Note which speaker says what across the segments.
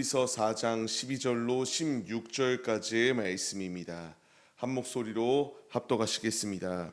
Speaker 1: 히브리서 4장 12절로 16절까지의 말씀입니다. 한 목소리로 합독하시겠습니다.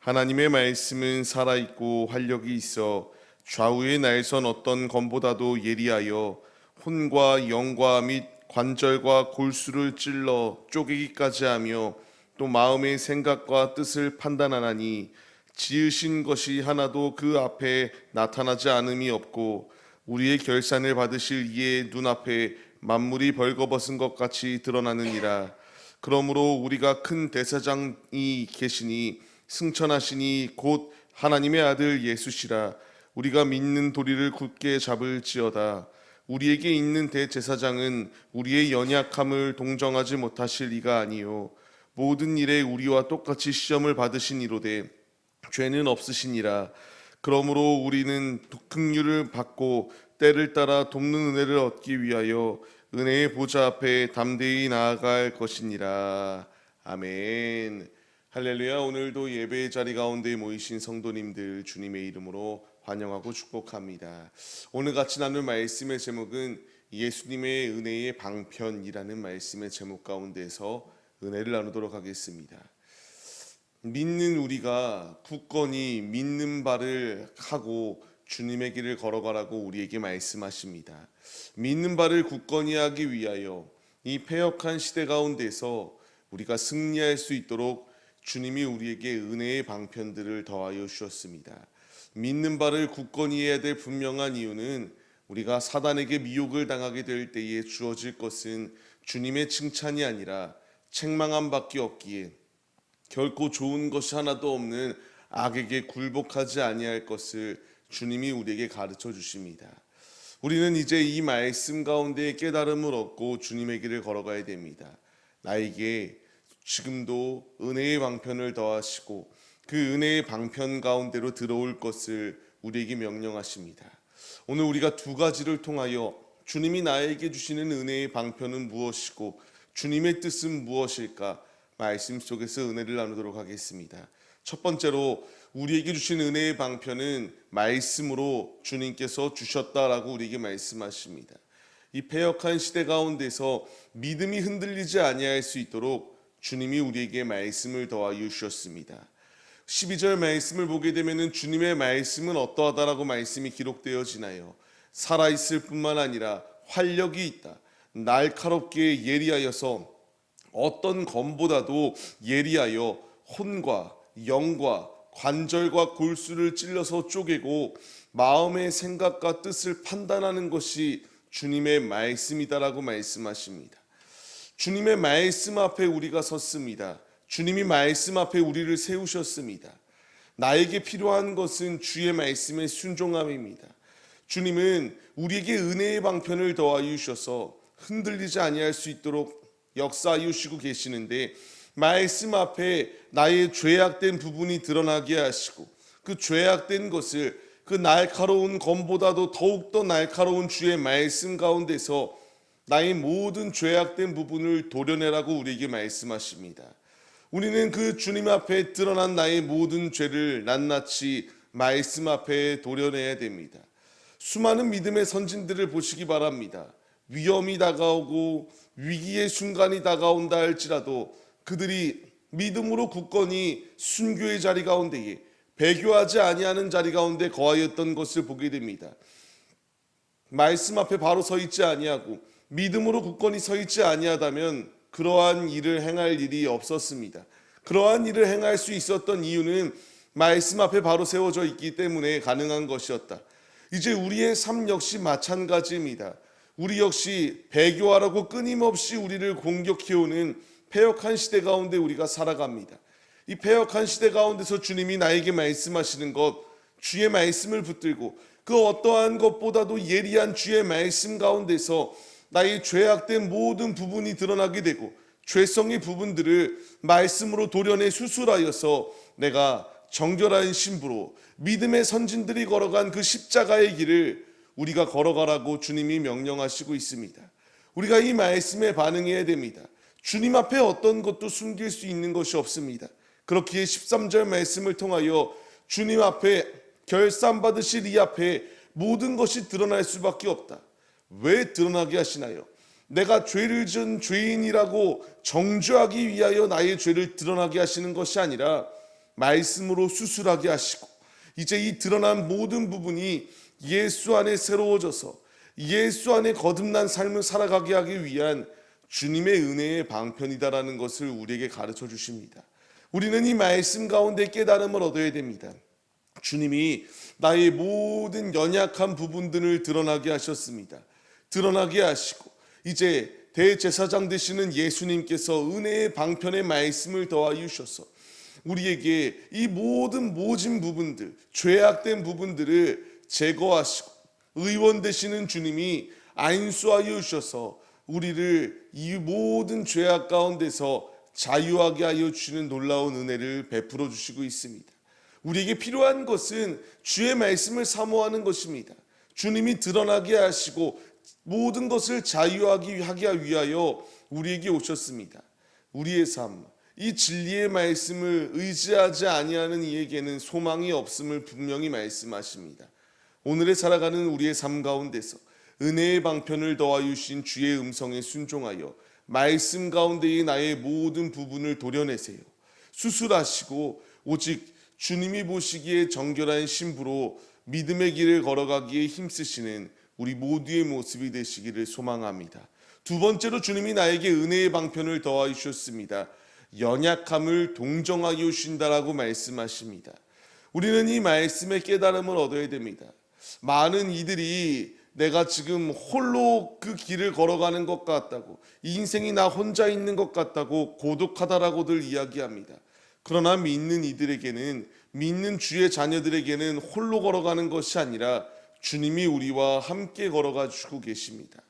Speaker 1: 하나님의 말씀은 살아 있고 활력이 있어 좌우의 날선 어떤 검보다도 예리하여 혼과 영과 및 관절과 골수를 찔러 쪼개기까지 하며 또 마음의 생각과 뜻을 판단하나니 지으신 것이 하나도 그 앞에 나타나지 않음이 없고 우리의 결산을 받으실 이의 눈앞에 만물이 벌거벗은 것 같이 드러나느니라. 그러므로 우리가 큰 대사장이 계시니 승천하시니 곧 하나님의 아들 예수시라. 우리가 믿는 도리를 굳게 잡을지어다. 우리에게 있는 대제사장은 우리의 연약함을 동정하지 못하실 이가 아니요 모든 일에 우리와 똑같이 시험을 받으신 이로되 죄는 없으시니라. 그러므로 우리는 극률을 받고 때를 따라 돕는 은혜를 얻기 위하여 은혜의 보좌 앞에 담대히 나아갈 것이니라. 아멘. 할렐루야. 오늘도 예배의 자리 가운데 모이신 성도님들 주님의 이름으로 환영하고 축복합니다. 오늘 같이 나눌 말씀의 제목은 예수님의 은혜의 방편이라는 말씀의 제목 가운데서 은혜를 나누도록 하겠습니다. 믿는 우리가 굳건히 믿는 바를 하고 주님의 길을 걸어가라고 우리에게 말씀하십니다. 믿는 바를 굳건히 하기 위하여 이 패역한 시대 가운데서 우리가 승리할 수 있도록 주님이 우리에게 은혜의 방편들을 더하여 주셨습니다. 믿는 바를 굳건히 해야 될 분명한 이유는 우리가 사단에게 미혹을 당하게 될 때에 주어질 것은 주님의 칭찬이 아니라 책망함 밖에 없기에 결코 좋은 것이 하나도 없는 악에게 굴복하지 아니할 것을 주님이 우리에게 가르쳐 주십니다. 우리는 이제 이 말씀 가운데 깨달음을 얻고 주님의 길을 걸어가야 됩니다. 나에게 지금도 은혜의 방편을 더하시고 그 은혜의 방편 가운데로 들어올 것을 우리에게 명령하십니다. 오늘 우리가 두 가지를 통하여 주님이 나에게 주시는 은혜의 방편은 무엇이고 주님의 뜻은 무엇일까 말씀 속에서 은혜를 나누도록 하겠습니다. 첫 번째로 우리에게 주신 은혜의 방편은 말씀으로 주님께서 주셨다라고 우리에게 말씀하십니다. 이 패역한 시대 가운데서 믿음이 흔들리지 아니할 수 있도록 주님이 우리에게 말씀을 더하여 주셨습니다. 12절 말씀을 보게 되면은 주님의 말씀은 어떠하다라고 말씀이 기록되어지나요? 살아 있을 뿐만 아니라 활력이 있다. 날카롭게 예리하여서 어떤 검보다도 예리하여 혼과 영과 관절과 골수를 찔러서 쪼개고 마음의 생각과 뜻을 판단하는 것이 주님의 말씀이다라고 말씀하십니다. 주님의 말씀 앞에 우리가 섰습니다. 주님이 말씀 앞에 우리를 세우셨습니다. 나에게 필요한 것은 주의 말씀의 순종함입니다. 주님은 우리에게 은혜의 방편을 더하여 주셔서 흔들리지 아니할 수 있도록 역사하여 주시고 계시는데 말씀 앞에 나의 죄악된 부분이 드러나게 하시고 그 죄악된 것을 그 날카로운 검보다도 더욱더 날카로운 주의 말씀 가운데서 나의 모든 죄악된 부분을 도려내라고 우리에게 말씀하십니다. 우리는 그 주님 앞에 드러난 나의 모든 죄를 낱낱이 말씀 앞에 도려내야 됩니다. 수많은 믿음의 선진들을 보시기 바랍니다. 위험이 다가오고 위기의 순간이 다가온다 할지라도 그들이 믿음으로 굳건히 순교의 자리 가운데에 배교하지 아니하는 자리 가운데 거하였던 것을 보게 됩니다. 말씀 앞에 바로 서 있지 아니하고 믿음으로 굳건히 서 있지 아니하다면 그러한 일을 행할 일이 없었습니다. 그러한 일을 행할 수 있었던 이유는 말씀 앞에 바로 세워져 있기 때문에 가능한 것이었다. 이제 우리의 삶 역시 마찬가지입니다. 우리 역시 배교하라고 끊임없이 우리를 공격해오는 패역한 시대 가운데 우리가 살아갑니다. 이 패역한 시대 가운데서 주님이 나에게 말씀하시는 것, 주의 말씀을 붙들고 그 어떠한 것보다도 예리한 주의 말씀 가운데서 나의 죄악된 모든 부분이 드러나게 되고 죄성의 부분들을 말씀으로 도련해 수술하여서 내가 정결한 신부로 믿음의 선진들이 걸어간 그 십자가의 길을 우리가 걸어가라고 주님이 명령하시고 있습니다. 우리가 이 말씀에 반응해야 됩니다. 주님 앞에 어떤 것도 숨길 수 있는 것이 없습니다. 그렇기에 13절 말씀을 통하여 주님 앞에 결산 받으실 이 앞에 모든 것이 드러날 수밖에 없다. 왜 드러나게 하시나요? 내가 죄를 지은 죄인이라고 정죄하기 위하여 나의 죄를 드러나게 하시는 것이 아니라 말씀으로 수술하게 하시고 이제 이 드러난 모든 부분이 예수 안에 새로워져서 예수 안에 거듭난 삶을 살아가게 하기 위한 주님의 은혜의 방편이다라는 것을 우리에게 가르쳐 주십니다. 우리는 이 말씀 가운데 깨달음을 얻어야 됩니다. 주님이 나의 모든 연약한 부분들을 드러나게 하셨습니다. 드러나게 하시고 이제 대제사장 되시는 예수님께서 은혜의 방편의 말씀을 더하여 주셔서 우리에게 이 모든 모진 부분들, 죄악된 부분들을 제거하시고 의원 되시는 주님이 안수하여 주셔서 우리를 이 모든 죄악 가운데서 자유하게 하여 주시는 놀라운 은혜를 베풀어 주시고 있습니다. 우리에게 필요한 것은 주의 말씀을 사모하는 것입니다. 주님이 드러나게 하시고 모든 것을 자유하게 하기 위하여 우리에게 오셨습니다. 우리의 삶, 이 진리의 말씀을 의지하지 아니하는 이에게는 소망이 없음을 분명히 말씀하십니다. 오늘에 살아가는 우리의 삶 가운데서 은혜의 방편을 더하여 주신 주의 음성에 순종하여 말씀 가운데의 나의 모든 부분을 도려내세요. 수술하시고 오직 주님이 보시기에 정결한 신부로 믿음의 길을 걸어가기에 힘쓰시는 우리 모두의 모습이 되시기를 소망합니다. 두 번째로 주님이 나에게 은혜의 방편을 더하여 주셨습니다. 연약함을 동정하여 주신다라고 말씀하십니다. 우리는 이 말씀의 깨달음을 얻어야 됩니다. 많은 이들이 내가 지금 홀로 그 길을 걸어가는 것 같다고 이 인생이 나 혼자 있는 것 같다고 고독하다라고들 이야기합니다. 그러나 믿는 이들에게는 믿는 주의 자녀들에게는 홀로 걸어가는 것이 아니라 주님이 우리와 함께 걸어가 주고 계십니다.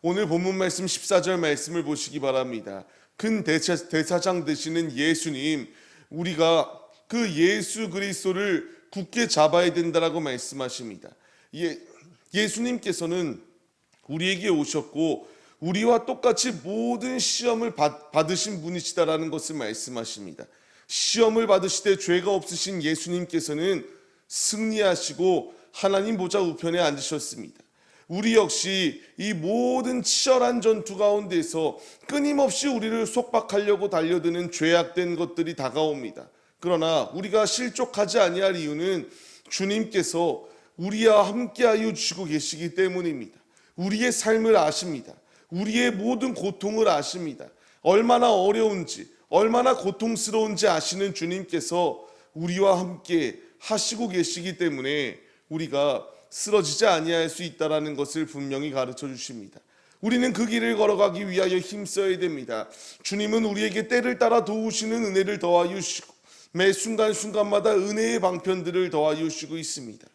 Speaker 1: 오늘 본문 말씀 14절 말씀을 보시기 바랍니다. 큰 대차, 대사장 되시는 예수님 우리가 그 예수 그리스도를 굳게 잡아야 된다라고 말씀하십니다. 예, 예수님께서는 우리에게 오셨고 우리와 똑같이 모든 시험을 받, 받으신 분이시다라는 것을 말씀하십니다. 시험을 받으시되 죄가 없으신 예수님께서는 승리하시고 하나님 보좌 우편에 앉으셨습니다. 우리 역시 이 모든 치열한 전투 가운데서 끊임없이 우리를 속박하려고 달려드는 죄악된 것들이 다가옵니다. 그러나 우리가 실족하지 아니할 이유는 주님께서 우리와 함께하여 주시고 계시기 때문입니다. 우리의 삶을 아십니다. 우리의 모든 고통을 아십니다. 얼마나 어려운지, 얼마나 고통스러운지 아시는 주님께서 우리와 함께 하시고 계시기 때문에 우리가 쓰러지지 아니할 수 있다라는 것을 분명히 가르쳐 주십니다. 우리는 그 길을 걸어가기 위하여 힘써야 됩니다. 주님은 우리에게 때를 따라 도우시는 은혜를 더하여 주시고 매 순간순간마다 은혜의 방편들을 더하여 주시고 있습니다.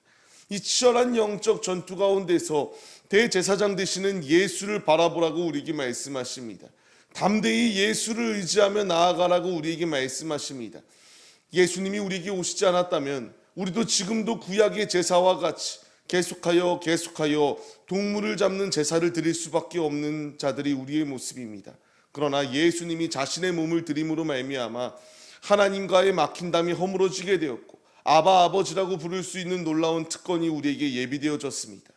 Speaker 1: 이 치열한 영적 전투 가운데서 대제사장 되시는 예수를 바라보라고 우리에게 말씀하십니다. 담대히 예수를 의지하며 나아가라고 우리에게 말씀하십니다. 예수님이 우리에게 오시지 않았다면 우리도 지금도 구약의 제사와 같이 계속하여 계속하여 동물을 잡는 제사를 드릴 수밖에 없는 자들이 우리의 모습입니다. 그러나 예수님이 자신의 몸을 드림으로 말미암아 하나님과의 막힌담이 허물어지게 되었고 아바 아버지라고 부를 수 있는 놀라운 특권이 우리에게 예비되어졌습니다.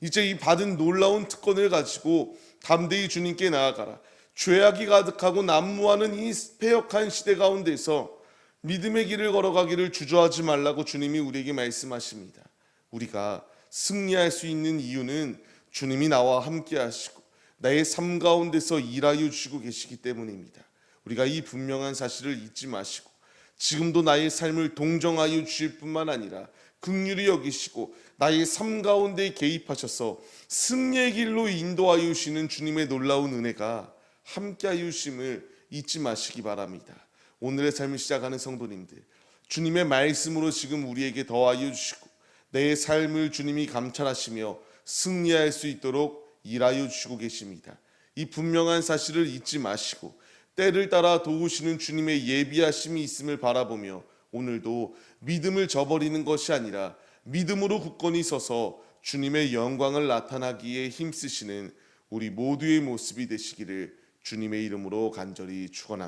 Speaker 1: 이제 이 받은 놀라운 특권을 가지고 담대히 주님께 나아가라. 죄악이 가득하고 난무하는 이 폐역한 시대 가운데서 믿음의 길을 걸어가기를 주저하지 말라고 주님이 우리에게 말씀하십니다. 우리가 승리할 수 있는 이유는 주님이 나와 함께 하시고 나의 삶 가운데서 일하여 주시고 계시기 때문입니다. 우리가 이 분명한 사실을 잊지 마시고 지금도 나의 삶을 동정하여 주실 뿐만 아니라 극률이 여기시고 나의 삶 가운데 개입하셔서 승리의 길로 인도하여 주시는 주님의 놀라운 은혜가 함께하여 주심을 잊지 마시기 바랍니다. 오늘의 삶을 시작하는 성도님들 주님의 말씀으로 지금 우리에게 더하여 주시고 내 삶을 주님이 감찰하시며 승리할 수 있도록 일하여 주시고 계십니다. 이 분명한 사실을 잊지 마시고 때를 따라 도우시는 주님의 예비하심이 있음을 바라보며 오늘도 믿음을 저버리는 것이 아니라 믿음으로 굳건히 서서 주님의 영광을 나타나기에 힘쓰시는 우리 모두의 모습이 되시기를 주님의 이름으로 간절히 축원합니다.